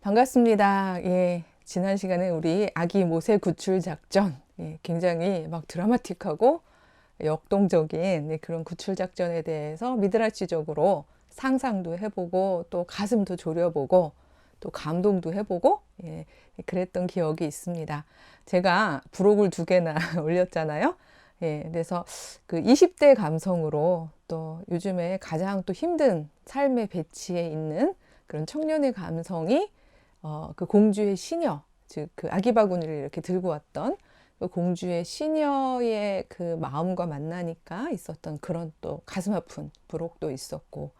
반갑습니다. 예, 지난 시간에 우리 아기 모세 구출 작전, 예, 굉장히 막 드라마틱하고 역동적인 예, 그런 구출 작전에 대해서 미드라치적으로 상상도 해보고 또 가슴도 졸여보고 또 감동도 해보고 예, 그랬던 기억이 있습니다. 제가 부록을 두 개나 올렸잖아요. 예, 그래서 그 20대 감성으로 또 요즘에 가장 또 힘든 삶의 배치에 있는 그런 청년의 감성이 어, 그 공주의 시녀, 즉 그 아기 바구니를 이렇게 들고 왔던 그 공주의 시녀의 그 마음과 만나니까 있었던 그런 또 가슴 아픈 부록도 있었고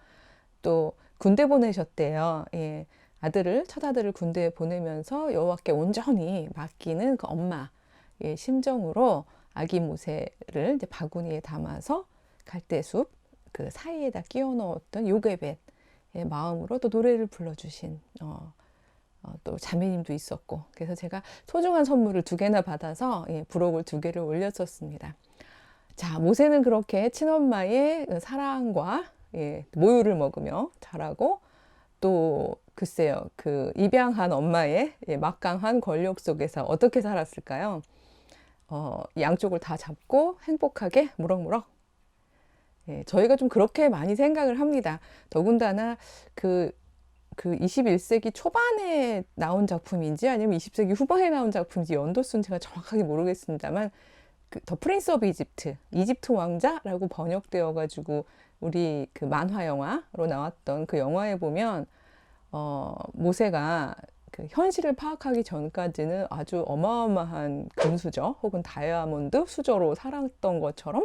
또 군대 보내셨대요. 예. 아들을 첫 아들을 군대에 보내면서 여호와께 온전히 맡기는 그 엄마의 심정으로 아기 모세를 이제 바구니에 담아서 갈대숲 그 사이에다 끼워 넣었던 요게벳의 마음으로 또 노래를 불러주신 어, 어, 또 자매님도 있었고 그래서 제가 소중한 선물을 두 개나 받아서 예, 부록을 두 개를 올렸었습니다. 자 모세는 그렇게 친엄마의 그 사랑과 예, 모유를 먹으며 자라고 또 글쎄요 그 입양한 엄마의 예, 막강한 권력 속에서 어떻게 살았을까요? 어, 양쪽을 다 잡고 행복하게 무럭무럭 예, 저희가 좀 그렇게 많이 생각을 합니다. 더군다나 그, 그 21세기 초반에 나온 작품인지 아니면 20세기 후반에 나온 작품인지 연도수는 제가 정확하게 모르겠습니다만 그 더 프린스 오브 이집트, 이집트 왕자라고 번역되어 가지고 우리 그 만화 영화로 나왔던 그 영화에 보면 어, 모세가 그 현실을 파악하기 전까지는 아주 어마어마한 금수저 혹은 다이아몬드 수저로 살았던 것처럼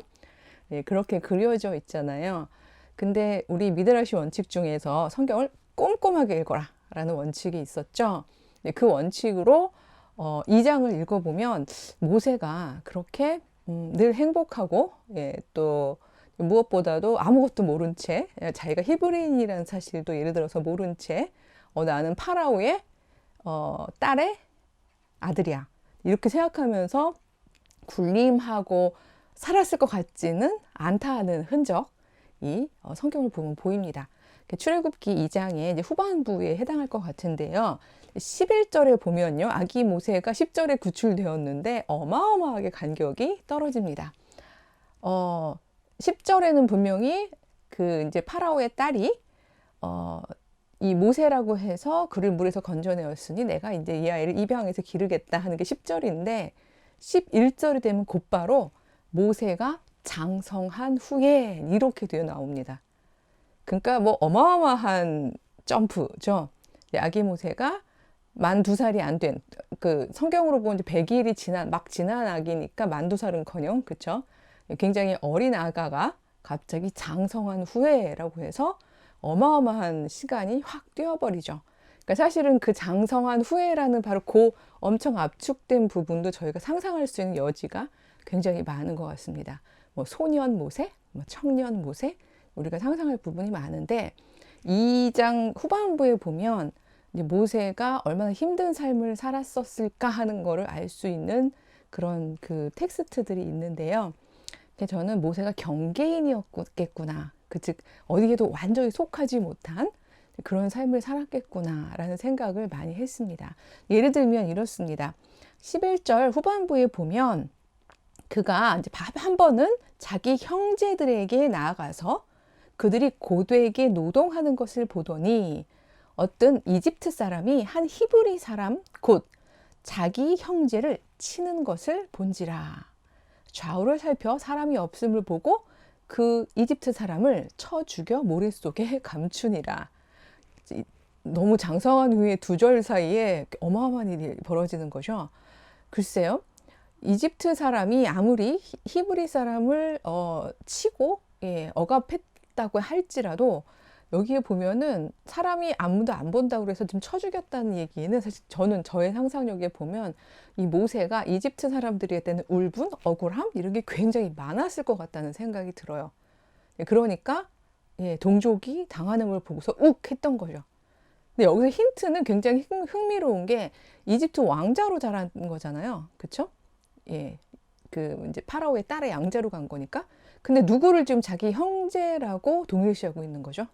예, 그렇게 그려져 있잖아요. 근데 우리 미드라시 원칙 중에서 성경을 꼼꼼하게 읽어라 라는 원칙이 있었죠. 예, 그 원칙으로 어, 2장을 읽어보면 모세가 그렇게 음, 늘 행복하고 예, 또 무엇보다도 아무것도 모른 채 자기가 히브리인이라는 사실도 예를 들어서 모른 채 어, 나는 파라오의 어, 딸의 아들이야 이렇게 생각하면서 군림하고 살았을 것 같지는 않다 하는 흔적이 어, 성경을 보면 보입니다. 출애굽기 2장의 이제 후반부에 해당할 것 같은데요. 11절에 보면요. 아기 모세가 10절에 구출되었는데 어마어마하게 간격이 떨어집니다. 어, 10절에는 분명히 그 이제 파라오의 딸이 어, 이 모세라고 해서 그를 물에서 건져내었으니 내가 이제 이 아이를 입양해서 기르겠다 하는 게 10절인데 11절이 되면 곧바로 모세가 장성한 후에 이렇게 되어 나옵니다. 그러니까 뭐 어마어마한 점프죠. 아기 모세가 만 두 살이 안 된 그 성경으로 보면 이제 100일이 지난 막 지난 아기니까 만 두 살은커녕 그쵸? 굉장히 어린 아가가 갑자기 장성한 후에라고 해서 어마어마한 시간이 확 뛰어버리죠. 그러니까 사실은 그 장성한 후에라는 바로 그 엄청 압축된 부분도 저희가 상상할 수 있는 여지가 굉장히 많은 것 같습니다. 뭐 소년 모세, 뭐 청년 모세, 우리가 상상할 부분이 많은데 2장 후반부에 보면 모세가 얼마나 힘든 삶을 살았었을까 하는 것을 알수 있는 그런 그 텍스트들이 있는데요. 저는 모세가 경계인이었겠구나. 그 즉 어디에도 완전히 속하지 못한 그런 삶을 살았겠구나라는 생각을 많이 했습니다. 예를 들면 이렇습니다. 11절 후반부에 보면 그가 이제 한 번은 자기 형제들에게 나아가서 그들이 고되게 노동하는 것을 보더니 어떤 이집트 사람이 한 히브리 사람 곧 자기 형제를 치는 것을 본지라 좌우를 살펴 사람이 없음을 보고 그 이집트 사람을 쳐 죽여 모래 속에 감추니라 너무 장성한 후에 두 절 사이에 어마어마한 일이 벌어지는 거죠. 글쎄요. 이집트 사람이 아무리 히브리 사람을 어, 치고 예, 억압했다고 할지라도 여기에 보면은 사람이 아무도 안 본다고 그래서 지금 쳐 죽였다는 얘기는 사실 저는 저의 상상력에 보면 이 모세가 이집트 사람들에 대한 울분, 억울함 이런 게 굉장히 많았을 것 같다는 생각이 들어요. 예, 그러니까 예, 동족이 당하는 걸 보고서 욱 했던 거죠. 근데 여기서 힌트는 굉장히 흥미로운 게 이집트 왕자로 자란 거잖아요. 그쵸? 예. 그 이제 파라오의 딸의 양자로 간 거니까. 근데 누구를 지금 자기 형제라고 동일시하고 있는 거죠.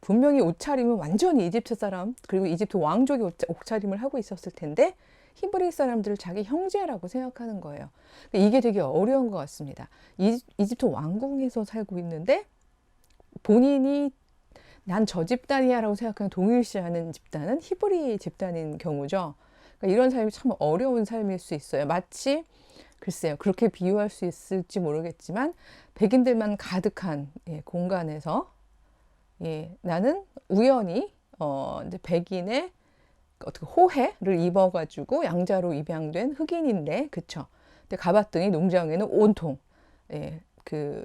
분명히 옷차림은 완전히 이집트 사람 그리고 이집트 왕족이 옷- 옷차림을 하고 있었을 텐데 히브리 사람들을 자기 형제라고 생각하는 거예요. 그러니까 이게 되게 어려운 것 같습니다. 이, 이집트 왕궁에서 살고 있는데 본인이 난 저 집단이야라고 생각하는 동일시하는 집단은 히브리 집단인 경우죠. 그러니까 이런 삶이 참 어려운 삶일 수 있어요. 마치 글쎄요 그렇게 비유할 수 있을지 모르겠지만 백인들만 가득한 예, 공간에서 예, 나는 우연히 어, 이제 백인의 어떻게 호해를 입어가지고 양자로 입양된 흑인인데, 그쵸? 근데 가봤더니 농장에는 온통 예, 그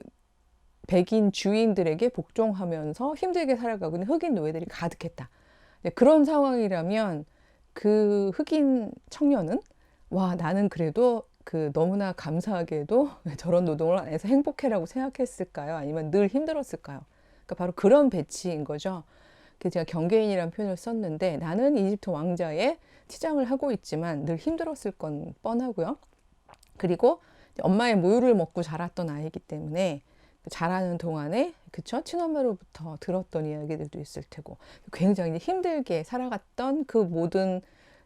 백인 주인들에게 복종하면서 힘들게 살아가고 있는 흑인 노예들이 가득했다. 네, 그런 상황이라면 그 흑인 청년은 와 나는 그래도 그 너무나 감사하게도 저런 노동을 안 해서 행복해라고 생각했을까요? 아니면 늘 힘들었을까요? 그러니까 바로 그런 배치인 거죠. 그 제가 경계인이라는 표현을 썼는데 나는 이집트 왕자의 치장을 하고 있지만 늘 힘들었을 건 뻔하고요. 그리고 엄마의 모유를 먹고 자랐던 아이기 때문에 그 자라는 동안에 그쵸 친엄마로부터 들었던 이야기들도 있을 테고 굉장히 힘들게 살아갔던 그 모든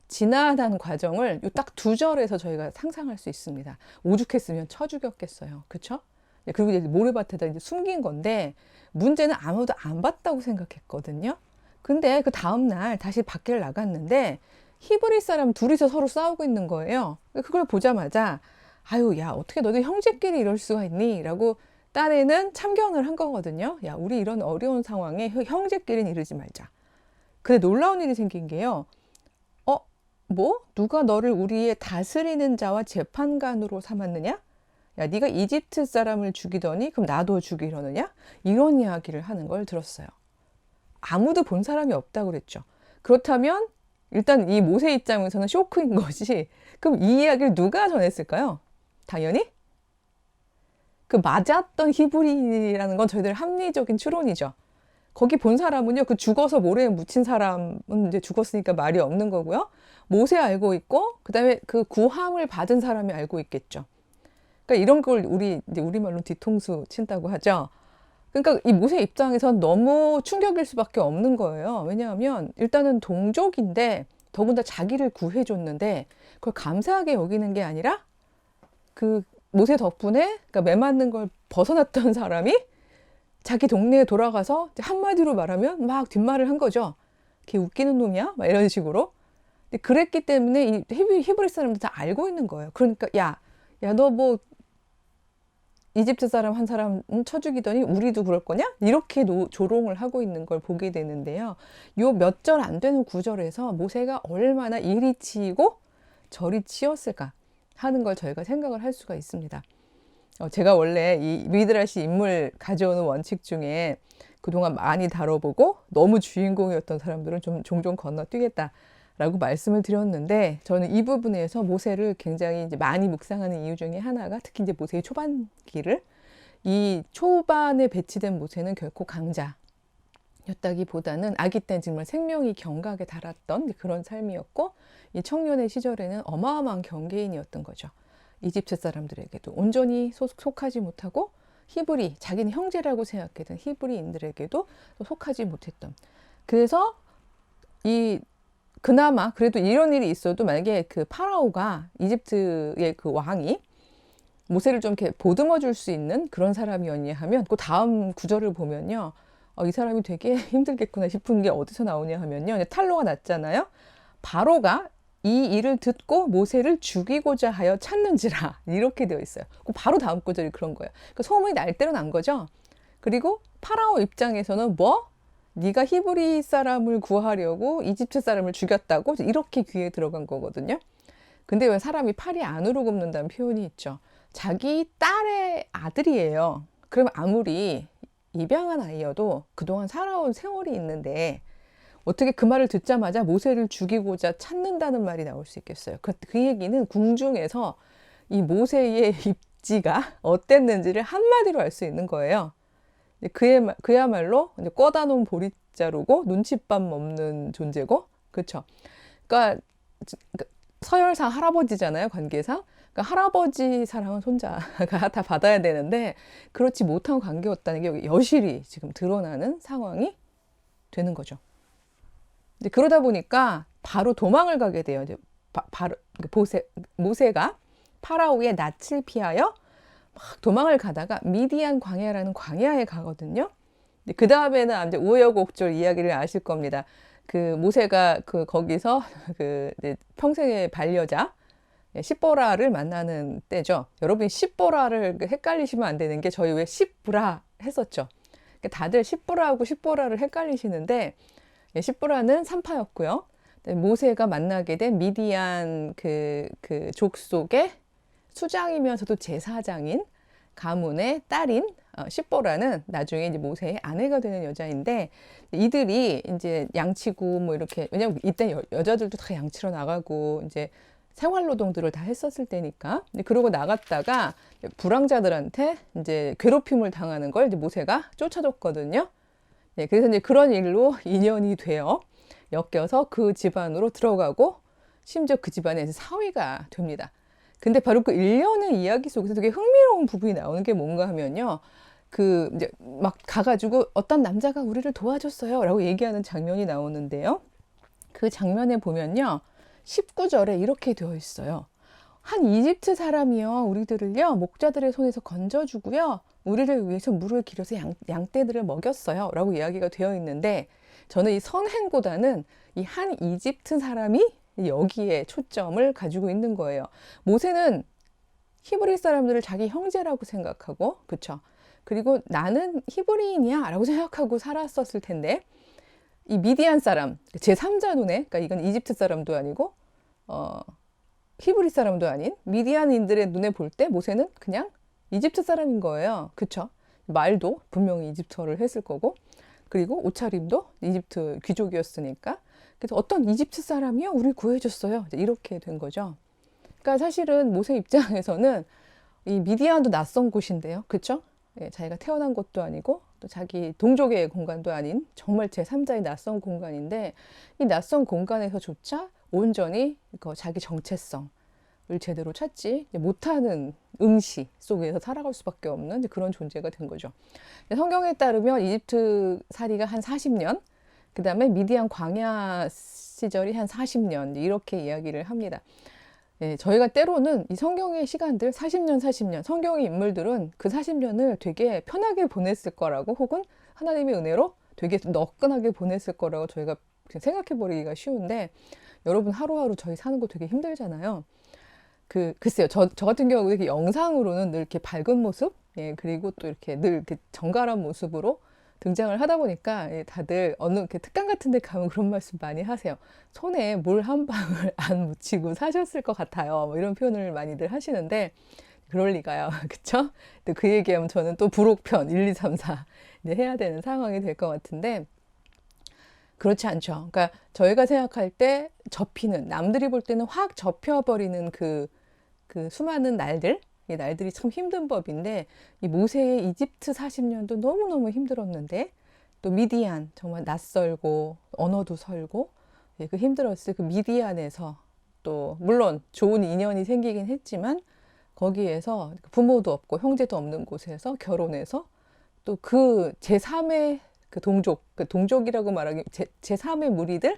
지난한 과정을 요 딱 두 절에서 저희가 상상할 수 있습니다. 오죽했으면 쳐 죽였겠어요. 그쵸? 네, 그리고 이제 모래밭에다 이제 숨긴 건데 문제는 아무도 안 봤다고 생각했거든요. 근데 그 다음날 다시 밖에 나갔는데 히브리 사람 둘이서 서로 싸우고 있는 거예요. 그걸 보자마자 아유 야 어떻게 너네 형제끼리 이럴 수가 있니? 라고 딸애는 참견을 한 거거든요. 야 우리 이런 어려운 상황에 형제끼리는 이러지 말자. 근데 놀라운 일이 생긴 게요. 어? 뭐? 누가 너를 우리의 다스리는 자와 재판관으로 삼았느냐? 야, 네가 이집트 사람을 죽이더니 그럼 나도 죽이려느냐? 이런 이야기를 하는 걸 들었어요. 아무도 본 사람이 없다고 그랬죠. 그렇다면 일단 이 모세 입장에서는 쇼크인 것이 그럼 이 이야기를 누가 전했을까요? 당연히 그 맞았던 히브리라는 건 저희들 합리적인 추론이죠. 거기 본 사람은요, 그 죽어서 모래에 묻힌 사람은 이제 죽었으니까 말이 없는 거고요. 모세 알고 있고, 그 다음에 그 구함을 받은 사람이 알고 있겠죠. 그러니까 이런 걸 우리 이제 우리말로 뒤통수 친다고 하죠. 그러니까 이 모세 입장에선 너무 충격일 수밖에 없는 거예요. 왜냐하면 일단은 동족인데 더군다나 자기를 구해줬는데 그걸 감사하게 여기는 게 아니라 그 모세 덕분에 그러니까 매 맞는 걸 벗어났던 사람이 자기 동네에 돌아가서 한마디로 말하면 막 뒷말을 한 거죠. 걔 웃기는 놈이야? 막 이런 식으로. 근데 그랬기 때문에 이 히브리, 히브리 사람들 다 알고 있는 거예요. 그러니까 야, 야 너 뭐 이집트 사람 한 사람 쳐 죽이더니 우리도 그럴 거냐? 이렇게 노, 조롱을 하고 있는 걸 보게 되는데요. 요 몇 절 안 되는 구절에서 모세가 얼마나 이리 치이고 저리 치였을까 하는 걸 저희가 생각을 할 수가 있습니다. 어, 제가 원래 이 미드라시 인물 가져오는 원칙 중에 그동안 많이 다뤄보고 너무 주인공이었던 사람들은 좀 종종 건너뛰겠다. 라고 말씀을 드렸는데 저는 이 부분에서 모세를 굉장히 이제 많이 묵상하는 이유 중에 하나가 특히 이제 모세의 초반기를 이 초반에 배치된 모세는 결코 강자 였다기보다는 아기 때 정말 생명이 경각에 달았던 그런 삶이었고 이 청년의 시절에는 어마어마한 경계인이었던 거죠. 이집트 사람들에게도 온전히 속하지 못하고 히브리 자기는 형제라고 생각했던 히브리인들에게도 속하지 못했던 그래서 이 그나마 그래도 이런 일이 있어도 만약에 그 파라오가 이집트의 그 왕이 모세를 좀 이렇게 보듬어 줄 수 있는 그런 사람이었냐 하면 그 다음 구절을 보면요. 어, 이 사람이 되게 힘들겠구나 싶은 게 어디서 나오냐 하면요. 탈로가 났잖아요. 바로가 이 일을 듣고 모세를 죽이고자 하여 찾는지라 이렇게 되어 있어요. 그 바로 다음 구절이 그런 거예요. 그 소문이 날 대로 난 거죠. 그리고 파라오 입장에서는 뭐 네가 히브리 사람을 구하려고 이집트 사람을 죽였다고 이렇게 귀에 들어간 거거든요. 근데 왜 사람이 팔이 안으로 굽는다는 표현이 있죠. 자기 딸의 아들이에요. 그럼 아무리 입양한 아이여도 그동안 살아온 세월이 있는데 어떻게 그 말을 듣자마자 모세를 죽이고자 찾는다는 말이 나올 수 있겠어요. 그, 그 얘기는 궁중에서 이 모세의 입지가 어땠는지를 한마디로 알 수 있는 거예요. 그의, 그야말로 이제 꺼다 놓은 보릿자루고 눈칫밥 없는 존재고, 그쵸? 그러니까 서열상 할아버지잖아요, 관계상. 그러니까 할아버지 사랑은 손자가 다 받아야 되는데 그렇지 못한 관계였다는 게 여기 여실히 지금 드러나는 상황이 되는 거죠. 이제 그러다 보니까 바로 도망을 가게 돼요. 이제 바, 바로 보세, 모세가 파라오의 낯을 피하여 막 도망을 가다가 미디안 광야라는 광야에 가거든요. 그 다음에는 이제 우여곡절 이야기를 아실 겁니다. 그 모세가 그 거기서 그 평생의 반려자 시보라를 만나는 때죠. 여러분이 시보라를 헷갈리시면 안 되는 게 저희 왜 시브라 했었죠. 그러니까 다들 시브라하고 시보라를 헷갈리시는데 시브라는 산파였고요. 모세가 만나게 된 미디안 그, 그 족속의 수장이면서도 제사장인 가문의 딸인 어, 시보라는 나중에 이제 모세의 아내가 되는 여자인데 이들이 이제 양치고 뭐 이렇게 왜냐면 이때 여, 여자들도 다 양치러 나가고 이제 생활 노동들을 다 했었을 때니까 그러고 나갔다가 불황자들한테 이제 괴롭힘을 당하는 걸 이제 모세가 쫓아줬거든요. 네, 그래서 이제 그런 일로 인연이 되어 엮여서 그 집안으로 들어가고 심지어 그 집안에 사위가 됩니다. 근데 바로 그 일련의 이야기 속에서 되게 흥미로운 부분이 나오는 게 뭔가 하면요. 그 이제 막 가가지고 어떤 남자가 우리를 도와줬어요. 라고 얘기하는 장면이 나오는데요. 그 장면에 보면요. 19절에 이렇게 되어 있어요. 한 이집트 사람이요. 우리들을요. 목자들의 손에서 건져주고요. 우리를 위해서 물을 길어서 양, 양떼들을 먹였어요. 라고 이야기가 되어 있는데 저는 이 선행보다는 이 한 이집트 사람이 여기에 초점을 가지고 있는 거예요. 모세는 히브리 사람들을 자기 형제라고 생각하고, 그쵸? 그리고 나는 히브리인이야 라고 생각하고 살았었을 텐데, 이 미디안 사람, 제3자 눈에, 그러니까 이건 이집트 사람도 아니고, 어, 히브리 사람도 아닌 미디안인들의 눈에 볼 때 모세는 그냥 이집트 사람인 거예요. 그쵸? 말도 분명히 이집트어를 했을 거고, 그리고 옷차림도 이집트 귀족이었으니까 그래서 어떤 이집트 사람이요 우리 구해줬어요 이렇게 된 거죠. 그러니까 사실은 모세 입장에서는 이 미디안도 낯선 곳인데요, 그렇죠? 예, 자기가 태어난 곳도 아니고 또 자기 동족의 공간도 아닌 정말 제 3자의 낯선 공간인데 이 낯선 공간에서조차 온전히 그 자기 정체성을 제대로 찾지 못하는 응시 속에서 살아갈 수밖에 없는 그런 존재가 된 거죠. 성경에 따르면 이집트 살이가 한 40년, 그 다음에 미디안 광야 시절이 한 40년 이렇게 이야기를 합니다. 예, 저희가 때로는 이 성경의 시간들 40년, 40년 성경의 인물들은 그 40년을 되게 편하게 보냈을 거라고 혹은 하나님의 은혜로 되게 너끈하게 보냈을 거라고 저희가 생각해 버리기가 쉬운데 여러분 하루하루 저희 사는 거 되게 힘들잖아요. 그 글쎄요, 저, 저 같은 경우 이렇게 영상으로는 늘 이렇게 밝은 모습, 예, 그리고 또 이렇게 늘 이렇게 정갈한 모습으로 등장을 하다 보니까 예, 다들 어느 특강 같은 데 가면 그런 말씀 많이 하세요. 손에 물 한 방울 안 묻히고 사셨을 것 같아요. 뭐 이런 표현을 많이들 하시는데 그럴 리가요. 그쵸? 그 얘기하면 저는 또 부록편 1, 2, 3, 4 이제 해야 되는 상황이 될 것 같은데 그렇지 않죠. 그러니까 저희가 생각할 때 접히는 남들이 볼 때는 확 접혀버리는 그, 그 수많은 날들 이 날들이 참 힘든 법인데 이 모세의 이집트 40년도 너무너무 힘들었는데 또 미디안 정말 낯설고 언어도 설고 예, 그 힘들었을 그 미디안에서 또 물론 좋은 인연이 생기긴 했지만 거기에서 부모도 없고 형제도 없는 곳에서 결혼해서 또 그 제3의 그 동족, 그 동족이라고 말하기 제, 제3의 무리들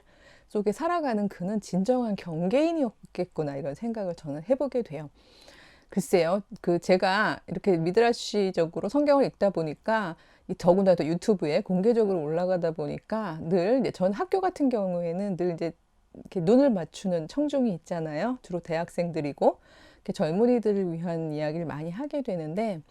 속에 살아가는 그는 진정한 경계인이었겠구나 이런 생각을 저는 해보게 돼요. 글쎄요, 그 제가 이렇게 미드라시적으로 성경을 읽다 보니까 더군다나 또 유튜브에 공개적으로 올라가다 보니까 늘 전 학교 같은 경우에는 늘 이제 이렇게 눈을 맞추는 청중이 있잖아요. 주로 대학생들이고 이렇게 젊은이들을 위한 이야기를 많이 하게 되는데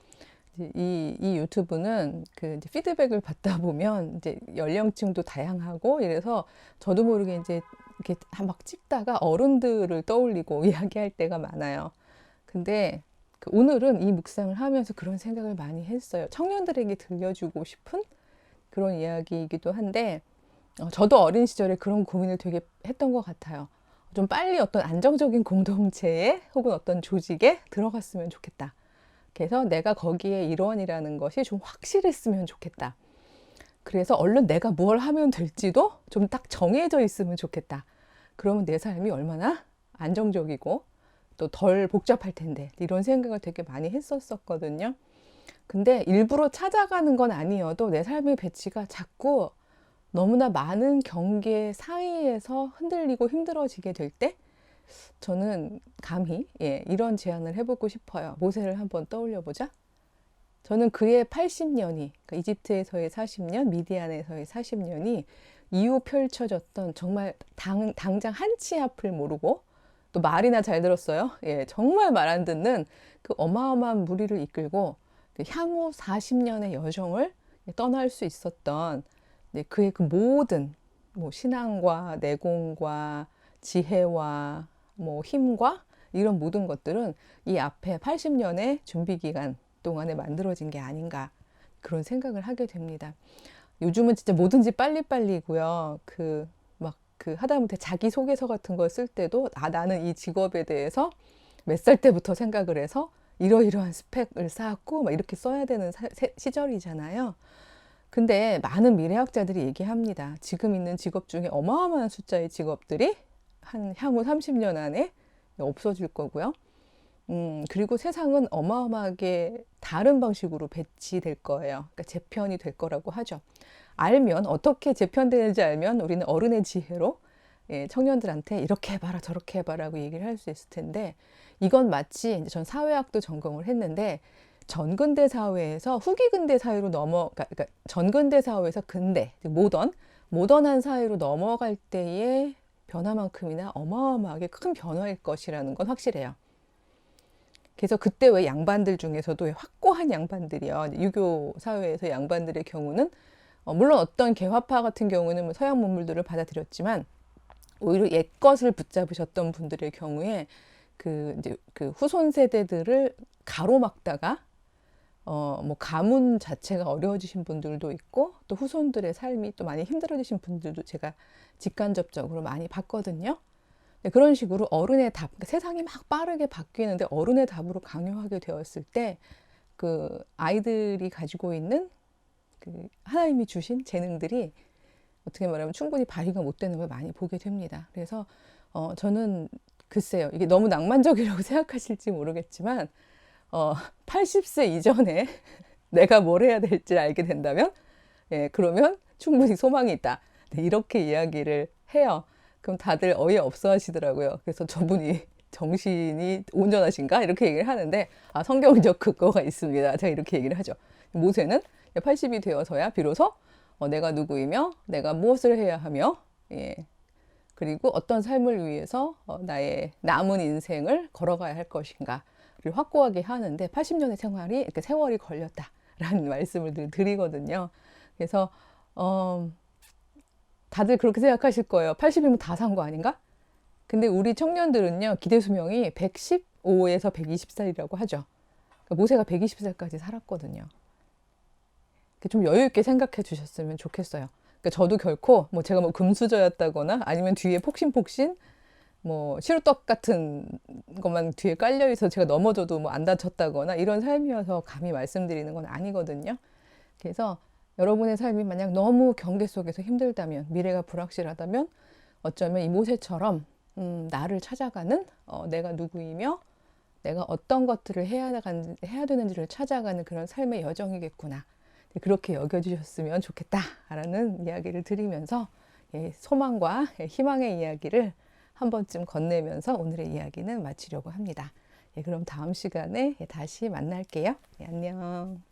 이, 이 유튜브는 그 이제 피드백을 받다 보면 이제 연령층도 다양하고 이래서 저도 모르게 이제 이렇게 막 찍다가 어른들을 떠올리고 이야기할 때가 많아요. 근데 그 오늘은 이 묵상을 하면서 그런 생각을 많이 했어요. 청년들에게 들려주고 싶은 그런 이야기이기도 한데, 어, 저도 어린 시절에 그런 고민을 되게 했던 것 같아요. 좀 빨리 어떤 안정적인 공동체에 혹은 어떤 조직에 들어갔으면 좋겠다. 그래서 내가 거기에 일원이라는 것이 좀 확실했으면 좋겠다. 그래서 얼른 내가 뭘 하면 될지도 좀 딱 정해져 있으면 좋겠다. 그러면 내 삶이 얼마나 안정적이고 또 덜 복잡할 텐데 이런 생각을 되게 많이 했었었거든요. 근데 일부러 찾아가는 건 아니어도 내 삶의 배치가 자꾸 너무나 많은 경계 사이에서 흔들리고 힘들어지게 될 때 저는 감히 예, 이런 제안을 해보고 싶어요. 모세를 한번 떠올려 보자. 저는 그의 80년이 그러니까 이집트에서의 40년, 미디안에서의 40년이 이후 펼쳐졌던 정말 당, 당장 한 치 앞을 모르고 또 말이나 잘 들었어요. 예, 정말 말 안 듣는 그 어마어마한 무리를 이끌고 그 향후 40년의 여정을 떠날 수 있었던 네, 그의 그 모든 뭐 신앙과 내공과 지혜와 뭐 힘과 이런 모든 것들은 이 앞에 80년의 준비 기간 동안에 만들어진 게 아닌가 그런 생각을 하게 됩니다. 요즘은 진짜 뭐든지 빨리빨리고요. 그막 그 하다못해 자기소개서 같은 걸 쓸 때도 아 나는 이 직업에 대해서 몇 살 때부터 생각을 해서 이러이러한 스펙을 쌓았고 막 이렇게 써야 되는 사, 세, 시절이잖아요. 근데 많은 미래학자들이 얘기합니다. 지금 있는 직업 중에 어마어마한 숫자의 직업들이 한 향후 30년 안에 없어질 거고요. 음, 그리고 세상은 어마어마하게 다른 방식으로 배치될 거예요. 그러니까 재편이 될 거라고 하죠. 알면, 어떻게 재편되는지 알면 우리는 어른의 지혜로 예, 청년들한테 이렇게 해봐라, 저렇게 해봐라고 얘기를 할 수 있을 텐데, 이건 마치 이제 전 사회학도 전공을 했는데, 전근대 사회에서 후기 근대 사회로 넘어, 그러니까, 그러니까 전근대 사회에서 근대, 모던, 모던한 사회로 넘어갈 때의 변화만큼이나 어마어마하게 큰 변화일 것이라는 건 확실해요. 그래서 그때 왜 양반들 중에서도 확고한 양반들이요. 유교 사회에서 양반들의 경우는 어, 물론 어떤 개화파 같은 경우는 뭐 서양 문물들을 받아들였지만 오히려 옛 것을 붙잡으셨던 분들의 경우에 그 이제 그 후손 세대들을 가로막다가 어 뭐 가문 자체가 어려워지신 분들도 있고 또 후손들의 삶이 또 많이 힘들어지신 분들도 제가 직간접적으로 많이 봤거든요. 네, 그런 식으로 어른의 답, 그러니까 세상이 막 빠르게 바뀌는데 어른의 답으로 강요하게 되었을 때 그 아이들이 가지고 있는 그 하나님이 주신 재능들이 어떻게 말하면 충분히 발휘가 못 되는 걸 많이 보게 됩니다. 그래서 어, 저는 글쎄요, 이게 너무 낭만적이라고 생각하실지 모르겠지만 어, 80세 이전에 내가 뭘 해야 될지 알게 된다면, 예, 그러면 충분히 소망이 있다. 네, 이렇게 이야기를 해요. 그럼 다들 어이없어 하시더라고요. 그래서 저분이 정신이 온전하신가? 이렇게 얘기를 하는데, 아, 성경적 근거가 있습니다. 제가 이렇게 얘기를 하죠. 모세는 80이 되어서야 비로소 어, 내가 누구이며, 내가 무엇을 해야 하며, 예. 그리고 어떤 삶을 위해서 어, 나의 남은 인생을 걸어가야 할 것인가를 확고하게 하는데 80년의 생활이 이렇게 세월이 걸렸다라는 말씀을 늘 드리거든요. 그래서 어, 다들 그렇게 생각하실 거예요. 80이면 다 산 거 아닌가? 근데 우리 청년들은요, 기대 수명이 115에서 120살이라고 하죠. 그러니까 모세가 120살까지 살았거든요. 좀 여유 있게 생각해 주셨으면 좋겠어요. 그러니까 저도 결코 뭐 제가 뭐 금수저였다거나 아니면 뒤에 폭신폭신 뭐 시루떡 같은 것만 뒤에 깔려 있어 제가 넘어져도 뭐 안 다쳤다거나 이런 삶이어서 감히 말씀드리는 건 아니거든요. 그래서 여러분의 삶이 만약 너무 경계 속에서 힘들다면 미래가 불확실하다면 어쩌면 이 모세처럼 음, 나를 찾아가는 어, 내가 누구이며 내가 어떤 것들을 해야, 해야 되는지를 찾아가는 그런 삶의 여정이겠구나. 그렇게 여겨주셨으면 좋겠다라는 이야기를 드리면서 예, 소망과 희망의 이야기를 한 번쯤 건네면서 오늘의 이야기는 마치려고 합니다. 예, 그럼 다음 시간에 다시 만날게요. 예, 안녕.